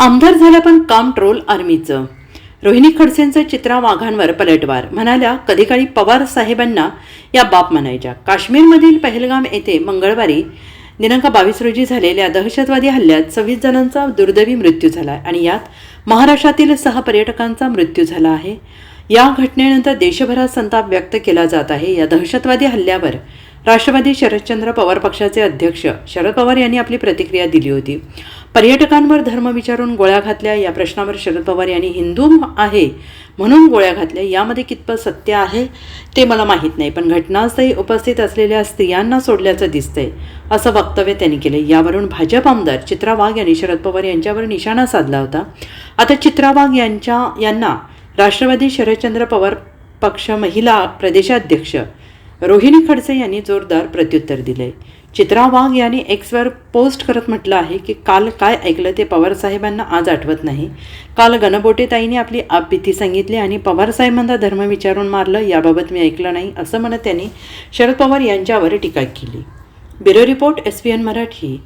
आमदार झाला पण काम ट्रोल आर्मीचं. रोहिणी खडसेंचं चित्रा वाघांवर पलटवार. म्हणाल्या कधी काळी पवार साहेबांना या बाप म्हणायच्या. काश्मीरमधील पहलगाम येथे मंगळवारी दिनांक बावीस रोजी झालेल्या दहशतवादी हल्ल्यात सव्वीस जणांचा दुर्दैवी मृत्यू झाला आणि यात महाराष्ट्रातील सहा पर्यटकांचा मृत्यू झाला आहे. या घटनेनंतर देशभरात संताप व्यक्त केला जात आहे. या दहशतवादी हल्ल्यावर राष्ट्रवादी शरदचंद्र पवार पक्षाचे अध्यक्ष शरद पवार यांनी आपली प्रतिक्रिया दिली होती. पर्यटकांवर धर्म विचारून गोळ्या घातल्या या प्रश्नावर शरद पवार यांनी हिंदू आहे म्हणून गोळ्या घातल्या यामध्ये कितपत सत्य आहे ते मला माहीत नाही पण घटनास्थळी उपस्थित असलेल्या स्त्रियांना सोडल्याचं दिसतंय असं वक्तव्य त्यांनी केले यावरून भाजप आमदार चित्रा वाघ यांनी शरद पवार यांच्यावर निशाणा साधला होता. आता चित्रा वाघ यांच्या यांना राष्ट्रवादी शरदचंद्र पवार पक्ष महिला प्रदेशाध्यक्ष रोहिणी खडसे यांनी जोरदार प्रत्युत्तर दिले. चित्रा वाघ यांनी एक्सवर पोस्ट करत म्हटलं आहे की काल काय ऐकलं ते पवारसाहेबांना आज आठवत नाही. काल गणबोटेताईंनी आपली आपभीती सांगितली आणि पवारसाहेबांना धर्म विचारून मारलं याबाबत मी ऐकलं नाही असं म्हणत त्यांनी शरद पवार यांच्यावर टीका केली. Bureau report S P N Marathi.